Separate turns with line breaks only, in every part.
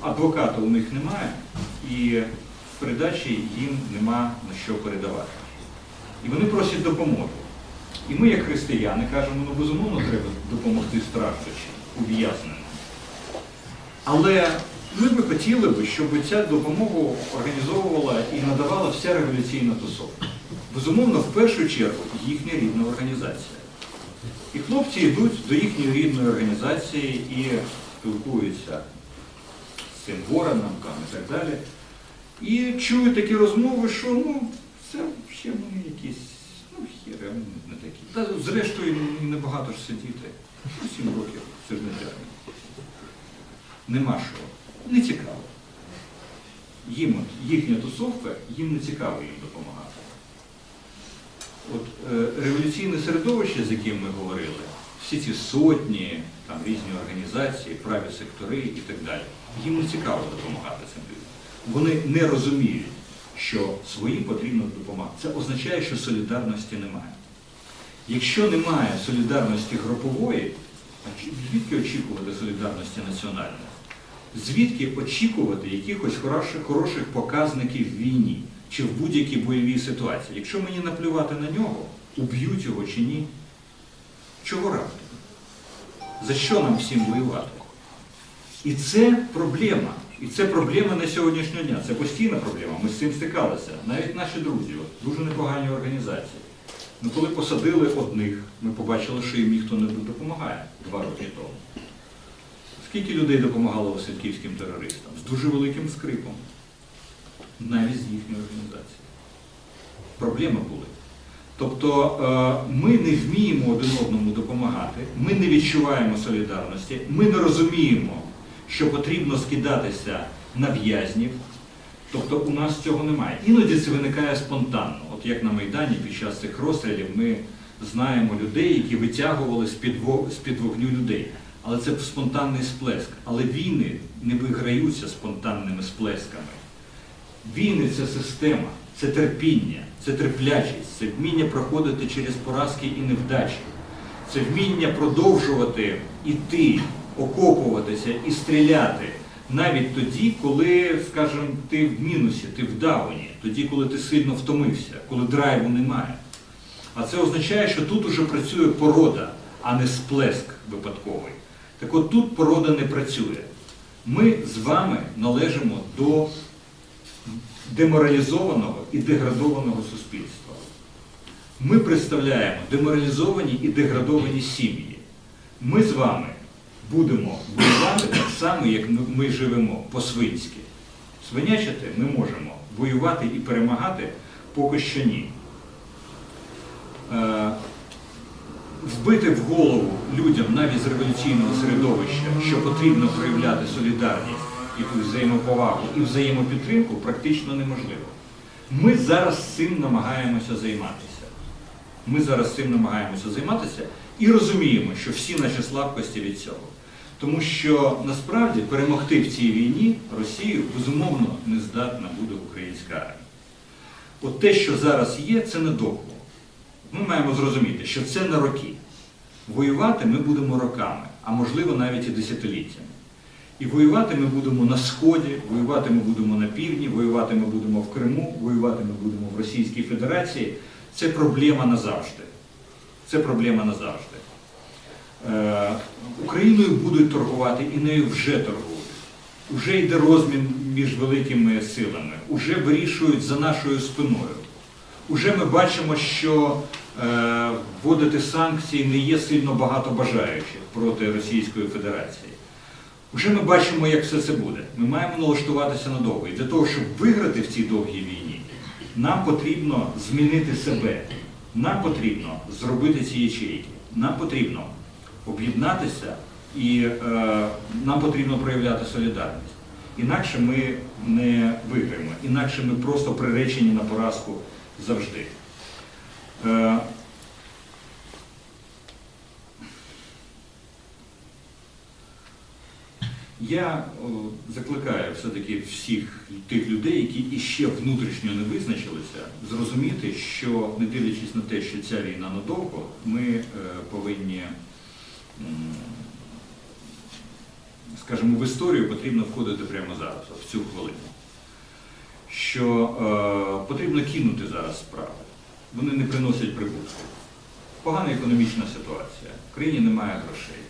адвоката у них немає, і передачі їм нема на що передавати. І вони просять допомоги. І ми, як християни, кажемо, ну безумовно треба допомогти страждачам, ув'язненим. Але ми би хотіли би, щоб ця допомогу організовувала і надавала вся революційна тусовка. Безумовно, в першу чергу їхня рідна організація. І хлопці йдуть до їхньої рідної організації і спілкуються цим вороном і так далі. І чують такі розмови, що ну, це ще вони якісь, ну, хіре, не такі. Та зрештою ну, небагато ж сидіти. Сім років, це ж не тягне. Нема що. Не цікаво. Їм от, їхня тусовка, їм не цікаво їм допомагати. От е, революційне середовище, з яким ми говорили, всі ці сотні, там різні організації, праві сектори і так далі, їм не цікаво допомагати цим людям. Вони не розуміють, що своїм потрібно допомагати. Це означає, що солідарності немає. Якщо немає солідарності групової, звідки очікувати солідарності національної? Звідки очікувати якихось хороших, хороших показників в війні чи в будь-якій бойовій ситуації? Якщо мені наплювати на нього, уб'ють його чи ні, чого раптом? За що нам всім воювати? І це проблема. І це проблема на сьогоднішнього дня. Це постійна проблема. Ми з цим стикалися. Навіть наші друзі, дуже непогані організації. Ну, коли посадили одних, ми побачили, що їм ніхто не допомагає два роки тому. Скільки людей допомагало васильківським терористам? З дуже великим скрипом. Навіть з їхньої організації. Проблеми були. Тобто е, ми не вміємо один одному допомагати, ми не відчуваємо солідарності, ми не розуміємо, що потрібно скидатися на в'язнів. Тобто у нас цього немає. Іноді це виникає спонтанно. От як на Майдані під час цих розстрілів ми знаємо людей, які витягували з-під вогню людей. Але це спонтанний сплеск. Але війни не виграються спонтанними сплесками. Війни це система, це терпіння, це терплячість, це вміння проходити через поразки і невдачі, це вміння продовжувати іти, окопуватися і стріляти. Навіть тоді, коли, скажімо, ти в мінусі, ти в дауні, тоді, коли ти сильно втомився, коли драйву немає. А це означає, що тут уже працює порода, а не сплеск випадковий. Так от тут порода не працює. Ми з вами належимо до деморалізованого і деградованого суспільства. Ми представляємо деморалізовані і деградовані сім'ї. Ми з вами будемо воювати так само, як ми- живемо по-свинськи. Свинячити ми можемо, воювати і перемагати поки що ні. Е, Вбити в голову людям навіть з революційного середовища, що потрібно проявляти солідарність, якусь взаємоповагу і взаємопідтримку, практично неможливо. Ми зараз цим намагаємося займатися. Ми зараз цим намагаємося займатися і розуміємо, що всі наші слабкості від цього. Тому що насправді перемогти в цій війні Росію безумовно не здатна буде українська армія. От те, що зараз є, це недовго. Ми маємо зрозуміти, що це на роки. Воювати ми будемо роками, а можливо навіть і десятиліттями. І воювати ми будемо на Сході, воювати ми будемо на півдні, воювати ми будемо в Криму, воювати ми будемо в Російській Федерації. Це проблема назавжди. Це проблема назавжди. Е, Україною будуть торгувати і нею вже торгують. Уже йде розмін між великими силами, уже вирішують за нашою спиною. Уже ми бачимо, що е, вводити санкції не є сильно багато бажаючих проти Російської Федерації. Уже ми бачимо, як все це буде. Ми маємо налаштуватися надовго. І для того, щоб виграти в цій довгій війні, нам потрібно змінити себе. Нам потрібно зробити ці ячейки. Нам потрібно об'єднатися і е, нам потрібно проявляти солідарність. Інакше ми не виграємо, інакше ми просто приречені на поразку завжди. Е, Я закликаю все-таки всіх тих людей, які іще внутрішньо не визначилися, зрозуміти, що не дивлячись на те, що ця війна надовго, ми е, повинні скажімо, в історію потрібно входити прямо зараз, в цю хвилину. Що е, потрібно кинути зараз справи. Вони не приносять прибутку. Погана економічна ситуація. В країні немає грошей.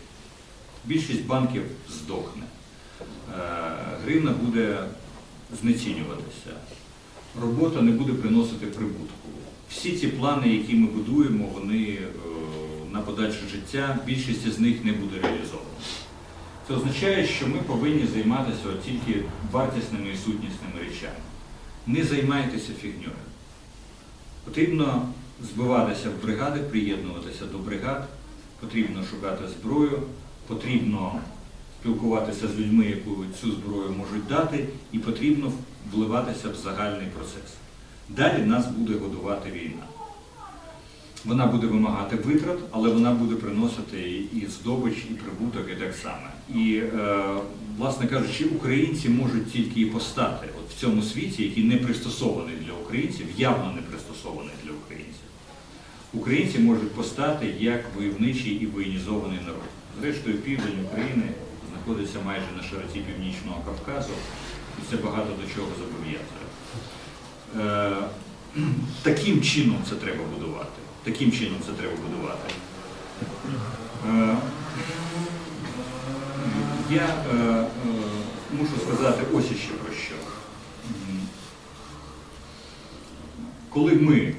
Більшість банків здохне. Е, гривна буде знецінюватися. Робота не буде приносити прибутку. Всі ці плани, які ми будуємо, вони е, на подальше життя, більшість з них не буде реалізована. Це означає, що ми повинні займатися тільки вартісними і сутнісними речами. Не займайтеся фігньою. Потрібно збиватися в бригади, приєднуватися до бригад, потрібно шукати зброю, потрібно спілкуватися з людьми, яку цю зброю можуть дати, і потрібно вливатися в загальний процес. Далі нас буде годувати війна. Вона буде вимагати витрат, але вона буде приносити і- здобич, і прибуток, і так само. І, е, власне кажучи, українці можуть тільки і постати от в цьому світі, який не пристосований для українців, явно не пристосований для українців. Українці можуть постати як войовничий і воєнізований народ. Зрештою, південь України знаходиться майже на широті Північного Кавказу, і це багато до чого зобов'язує. Е, Таким чином це треба будувати. Таким чином це треба будувати. Е, Я е, е, мушу сказати ось іще про що. Коли ми,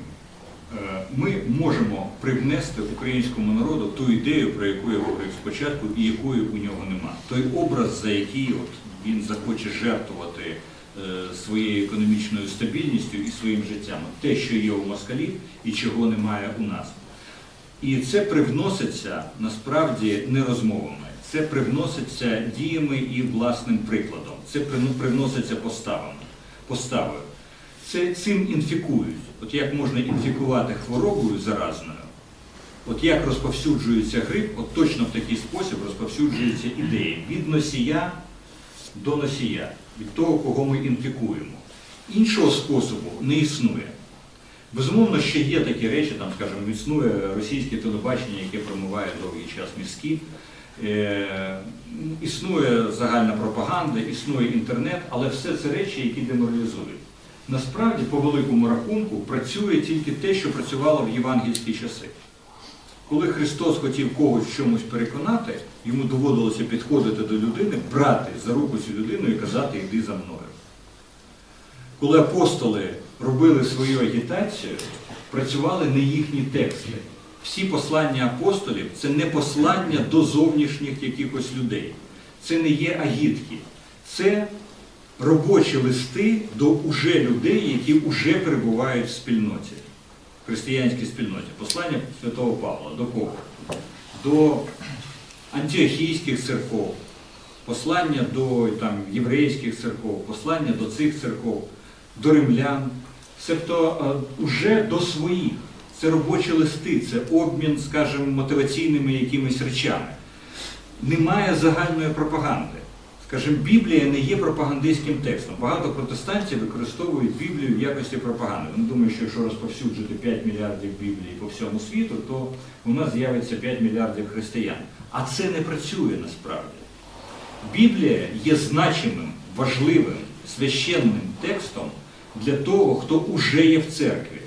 ми можемо привнести українському народу ту ідею, про яку я говорив спочатку, і якої у нього нема. Той образ, за який от він захоче жертвувати своєю економічною стабільністю і своїм життям, те, що є у москалів і чого немає у нас. І це привноситься насправді не розмовами, це привноситься діями і власним прикладом, це привноситься поставами, поставою. Це цим інфікують. От як можна інфікувати хворобою заразною, от як розповсюджується грип, от точно в такий спосіб розповсюджуються ідеї від носія до носія, від того, кого ми інфікуємо. Іншого способу не існує. Безумовно, ще є такі речі, там, скажімо, існує російське телебачення, яке промиває довгий час мізки, е, існує загальна пропаганда, існує інтернет, але все це речі, які деморалізують. Насправді, по великому рахунку, працює тільки те, що працювало в євангельські часи. Коли Христос хотів когось чомусь переконати, йому доводилося підходити до людини, брати за руку цю людину і казати Йди за мною. Коли апостоли робили свою агітацію, працювали не їхні тексти. Всі послання апостолів це не послання до зовнішніх якихось людей. Це не є агітки. Це робочі листи до уже людей, які вже перебувають в спільноті, християнській спільноті. Послання святого Павла до кого? До антиохійських церков, послання до там, єврейських церков, послання до цих церков, до римлян, себто е, уже до своїх. Це робочі листи, це обмін, скажімо, мотиваційними якимись речами. Немає загальної пропаганди. Скажімо, Біблія не є пропагандистським текстом. Багато протестантів використовують Біблію в якості пропаганди. Вони думають, що якщо розповсюджити 5 мільярдів Біблії по всьому світу, то у нас з'явиться 5 мільярдів християн. А це не працює насправді. Біблія є значимим, важливим, священним текстом для того, хто уже є в церкві,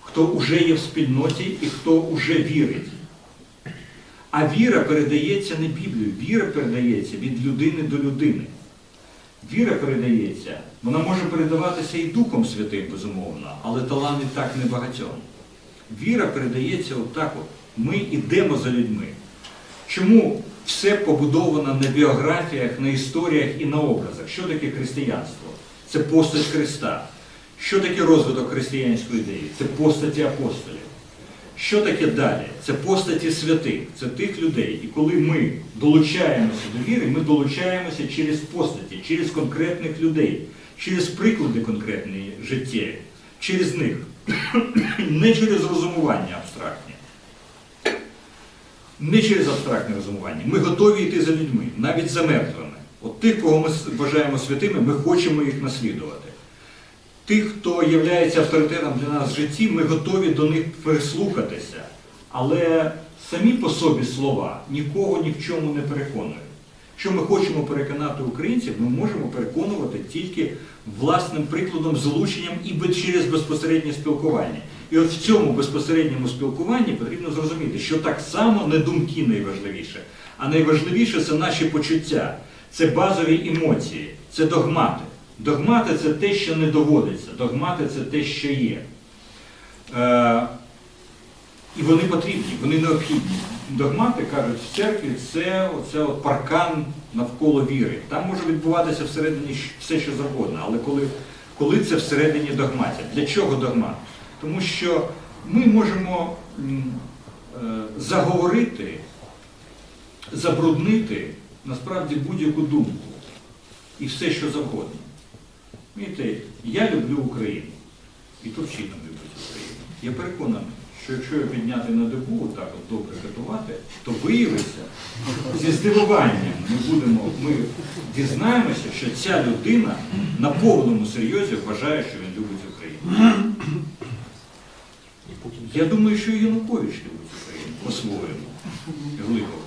хто уже є в спільноті і хто уже вірить. А віра передається не Біблією, віра передається від людини до людини. Віра передається, вона може передаватися і Духом Святим, безумовно, але талант і так небагатьом. Віра передається отак от. Ми йдемо за людьми. Чому все побудовано на біографіях, на історіях і на образах? Що таке християнство? Це постать Христа. Що таке розвиток християнської ідеї? Це постаті апостолів. Що таке далі? Це постаті святих, це тих людей. І коли ми долучаємося до віри, ми долучаємося через постаті, через конкретних людей, через приклади конкретної життєві, через них, не через розумування абстрактні. Не через абстрактне розумування. Ми готові йти за людьми, навіть за мертвими. От тих, кого ми вважаємо святими, ми хочемо їх наслідувати. Тих, хто є авторитетом для нас в житті, ми готові до них прислухатися. Але самі по собі слова нікого ні в чому не переконують. Що ми хочемо переконати українців, ми можемо переконувати тільки власним прикладом, залученням і через безпосереднє спілкування. І от в цьому безпосередньому спілкуванні потрібно зрозуміти, що так само не думки найважливіше, а найважливіше це наші почуття, це базові емоції, це догмати. Догмати це те, що не доводиться, догмати це те, що є. Е, і вони потрібні, вони необхідні. Догмати, кажуть, в церкві це оце от паркан навколо віри. Там може відбуватися всередині все, що завгодно, але коли, коли це всередині догматів. Для чого догмат? Тому що ми можемо е, заговорити, забруднити насправді будь-яку думку і все, що завгодно. Розумієте, я люблю Україну. І Турчина любить Україну. Я переконаний, що якщо його підняти на дебу, так от добре катувати, то виявиться, зі здивуванням ми будемо, ми дізнаємося, що ця людина на повному серйозі вважає, що він любить Україну. Я думаю, що і Янукович любить Україну по-своєму, глибоко.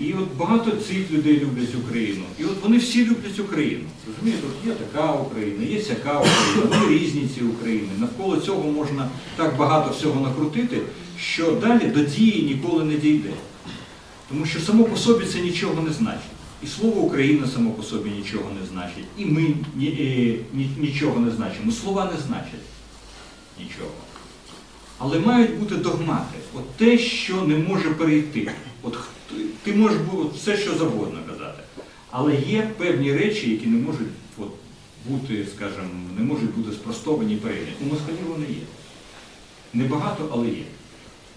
І от багато цих людей люблять Україну. І от вони всі люблять Україну. Розумієте, от є така Україна, є сяка Україна, вони різні ці України. Навколо цього можна так багато всього накрутити, що далі до дії ніколи не дійде. Тому що само по собі це нічого не значить. І слово Україна само по собі нічого не значить. І ми е, ні- нічого не значимо. Слова не значать нічого. Але мають бути догмати. От те, що не може перейти. Ти можеш все, що завгодно казати. Але є певні речі, які не можуть от, бути, скажімо, не можуть бути спростовані і перейдені. У москалів вони є. Небагато, але є.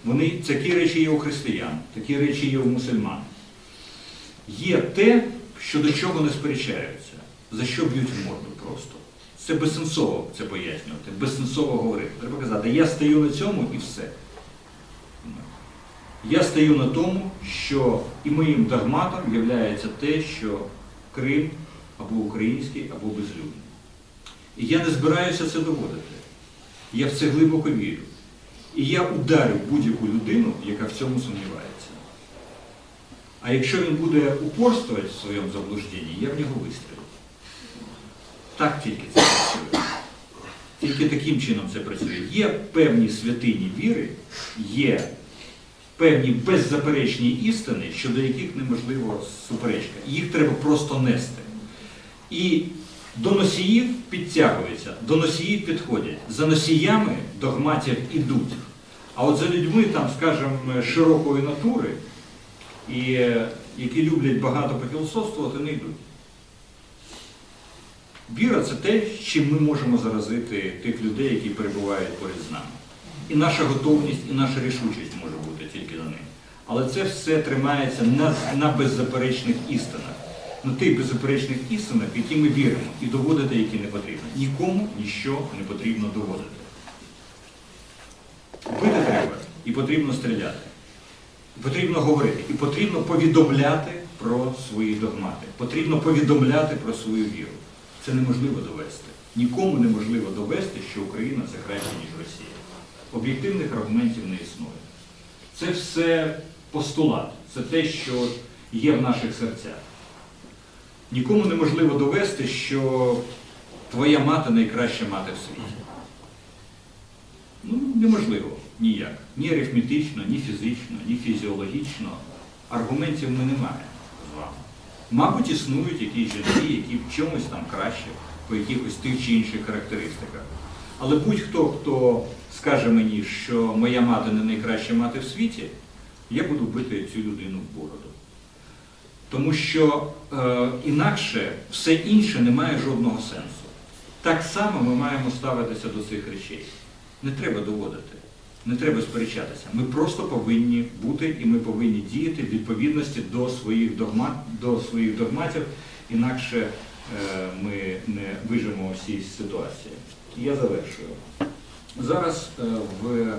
Вони, такі речі є у християн, такі речі є у мусульман. Є те, що до чого не сперечаються, за що б'ють в морду просто. Це безсенсово це пояснювати, безсенсово говорити. Треба казати, я стою на цьому і все. Я стою на тому, що і моїм догматом є те, що Крим або український, або безлюдний. І я не збираюся це доводити. Я в це глибоко вірю. І я ударю будь-яку людину, яка в цьому сумнівається. А якщо він буде упорствувати в своєму заблужденні, я в нього вистрілю. Так тільки це працює. Тільки таким чином це працює. Є певні святині віри, є певні беззаперечні істини, щодо яких неможливо суперечка. Їх треба просто нести. І до носіїв підтягуються, до носіїв підходять. За носіями догматів ідуть. А от за людьми, там, скажімо, широкої натури, і, е, які люблять багато пофілософствувати, не йдуть. Віра це те, чим ми можемо заразити тих людей, які перебувають поряд з нами. І наша готовність, і наша рішучість може бути тільки на них. Але це все тримається на, на беззаперечних істинах, на тих беззаперечних істинах, які ми віримо, і доводити, які не потрібно. Нікому нічого не потрібно доводити. Бити треба і потрібно стріляти. І потрібно говорити, і потрібно повідомляти про свої догмати. Потрібно повідомляти про свою віру. Це неможливо довести. Нікому неможливо довести, що Україна це краще, ніж Росія. Об'єктивних аргументів не існує. Це все постулат, це те, що є в наших серцях. Нікому неможливо довести, що твоя мати найкраща мати в світі. Ну, неможливо ніяк. Ні арифметично, ні фізично, ні фізіологічно. Аргументів ми не маємо з вами. Мабуть, існують якісь жінки, які в чомусь там краще, по якихось тих чи інших характеристиках. Але будь-хто, хто скаже мені, що моя мати не найкраща мати в світі, я буду бити цю людину в бороду. Тому що е, інакше все інше не має жодного сенсу. Так само ми маємо ставитися до цих речей. Не треба доводити, не треба сперечатися. Ми просто повинні бути і ми повинні діяти в відповідності до своїх, догмат, до своїх догматів, інакше е, ми не вижимо в цій ситуації. Я завершую. Зараз е, в, е,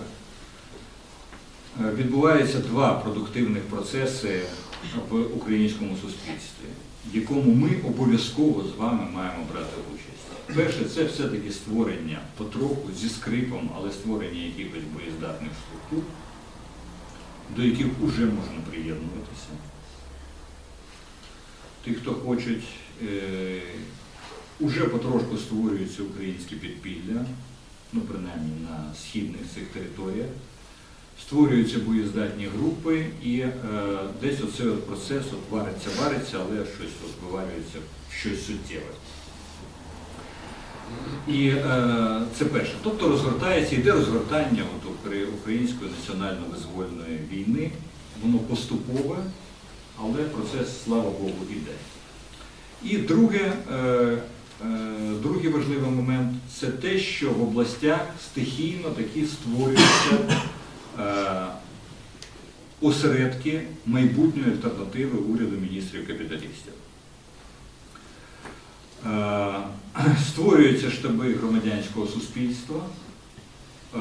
відбуваються два продуктивних процеси в українському суспільстві, в якому ми обов'язково з вами маємо брати участь. Перше, це все-таки створення потроху зі скрипом, але створення якихось боєздатних структур, до яких вже можна приєднуватися. ті, хто хочуть, е, уже потрошку створюються українські підпілля, ну принаймні на східних цих територіях. Створюються боєздатні групи і е, десь оцей от процес от вариться, вариться, але щось от виварюється, щось суттєве. І е, це перше. Тобто розгортається, йде розгортання от, укра- української національно-визвольної війни. Воно поступове, але процес, слава Богу, іде. І друге, е, другий важливий момент це те, що в областях стихійно такі створюються е, осередки майбутньої альтернативи уряду міністрів капіталістів. Е, Створюються штаби громадянського суспільства, е,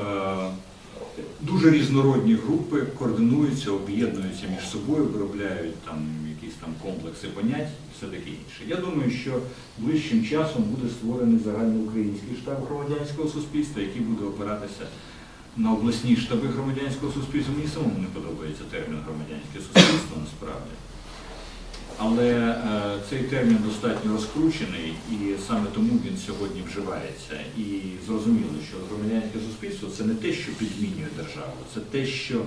дуже різнородні групи координуються, об'єднуються між собою, виробляють там якісь там комплекси понять і все таке інше. Я думаю, що ближчим часом буде створений загальноукраїнський штаб громадянського суспільства, який буде опиратися на обласні штаби громадянського суспільства. Мені самому не подобається термін громадянське суспільство насправді. Але е, цей термін достатньо розкручений і саме тому він сьогодні вживається. І зрозуміло, що громадянське суспільство це не те, що підмінює державу, це те, що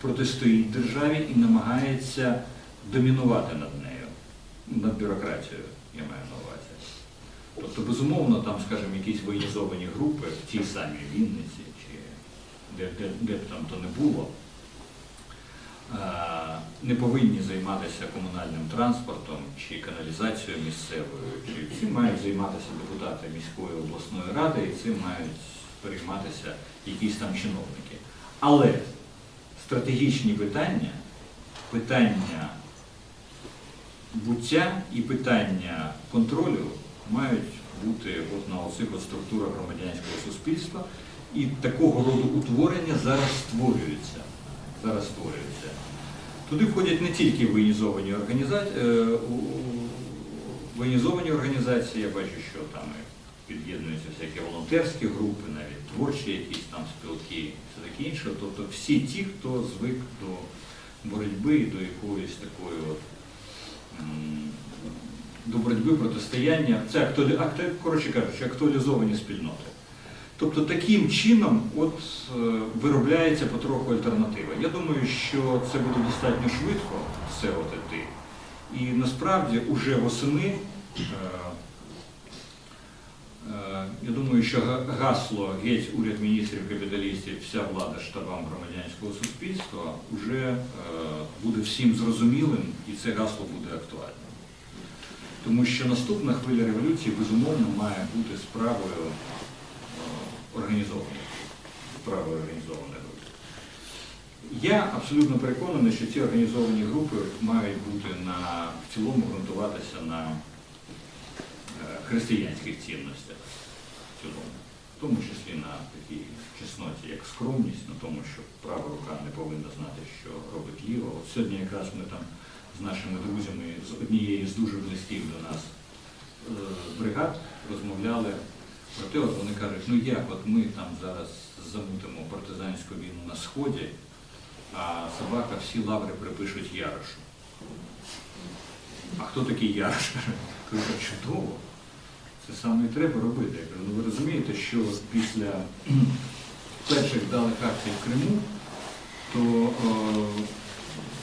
протистоїть державі і намагається домінувати над нею, над бюрократією, я маю на увазі. Тобто, безумовно, там, скажімо, якісь воєнізовані групи в тій самій Вінниці, чи де, де, де б там то не було, не повинні займатися комунальним транспортом чи каналізацією місцевою, чи всі мають займатися депутати міської обласної ради, і цим мають перейматися якісь там чиновники. Але стратегічні питання, питання буття і питання контролю мають бути от на оцих от структурах громадянського суспільства. І такого роду утворення зараз створюються. Зараз створюються. Туди входять не тільки воєнізовані організації, воєнізовані організації, я бачу, що там під'єднуються всякі волонтерські групи, навіть творчі якісь там спілки, все таке інше. Тобто всі ті, хто звик до боротьби і до якоїсь такої от, до боротьби протистояння, це коротше кажучи, актуалізовані спільноти. Тобто таким чином от, е, виробляється потроху альтернатива. Я думаю, що це буде достатньо швидко все от іти. І насправді уже восени, е, е, я думаю, що га- гасло геть уряд міністрів капіталістів, вся влада штабам громадянського суспільства вже буде всім зрозумілим і це гасло буде актуальним. Тому що наступна хвиля революції, безумовно, має бути справою е, організованих, справою організованих. Я абсолютно переконаний, що ці організовані групи мають бути на, в цілому ґрунтуватися на е, християнських цінностях в цілому, в тому числі на такій чесноті, як скромність, на тому, що права рука не повинна знати, що робить ліва. От сьогодні якраз ми там з нашими друзями з однієї з дуже близьких до нас е, бригад розмовляли про те, от вони кажуть, ну як от ми там зараз замутимо партизанську війну на Сході, а собака всі лаври припишуть Ярошу. А хто такий Ярош? Кажу, «Та чудово. Це саме і треба робити. Я кажу, ну ви розумієте, що після перших вдалих акцій в Криму, то е,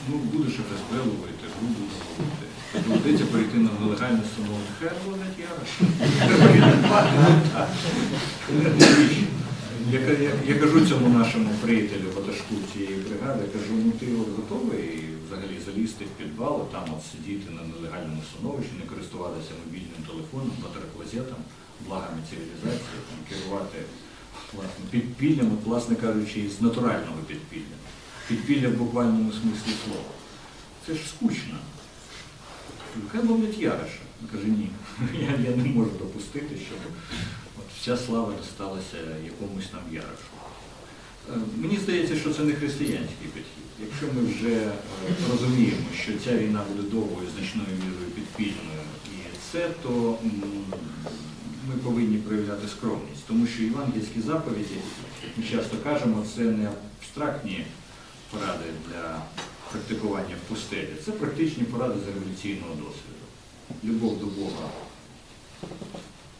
ну, будеш ФСБ ловити, грубо ловити. Доведеться перейти на нелегальне становлення. Хай. Я, я, я кажу цьому нашому приятелю ватажку цієї бригади, кажу, ну ти от готовий взагалі залізти в підвал, там от сидіти на нелегальному становищі, не користуватися мобільним телефоном, батареклозетом, благами цивілізації, там, керувати власне, підпіллям, власне кажучи, з натурального підпілля. Підпілля в буквальному смислі слова. Це ж скучно. Хай ловлять Яроша. Він каже, ні, я, я не можу допустити, щоб от вся слава досталася якомусь там Ярошу. Е, Мені здається, що це не християнський підхід. Якщо ми вже е, розуміємо, що ця війна буде довгою, значною мірою підпільною, і це, то ми повинні проявляти скромність, тому що євангельські заповіді, ми часто кажемо, це не абстрактні поради для практикування в пустелі, це практичні поради з революційного досвіду.
Любов до
Бога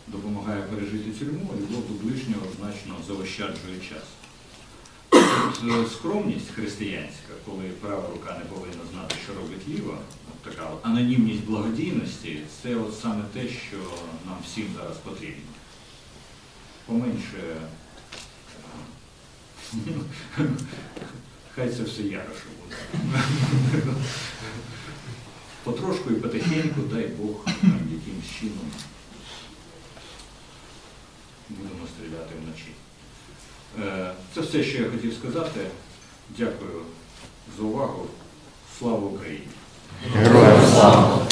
допомагає пережити тюрму, а любов до ближнього значно заощаджує час. От, е, скромність християнська, коли права рука не повинна знати, що робить ліва, от така анонімність благодійності, це от саме те, що нам всім зараз потрібно. Поменше. Хай це все яроше буде. Потрошку і потихеньку, дай Бог, якимсь чином будемо стріляти вночі. Е, Це все, що я хотів сказати. Дякую за увагу. Слава Україні! Героям слава!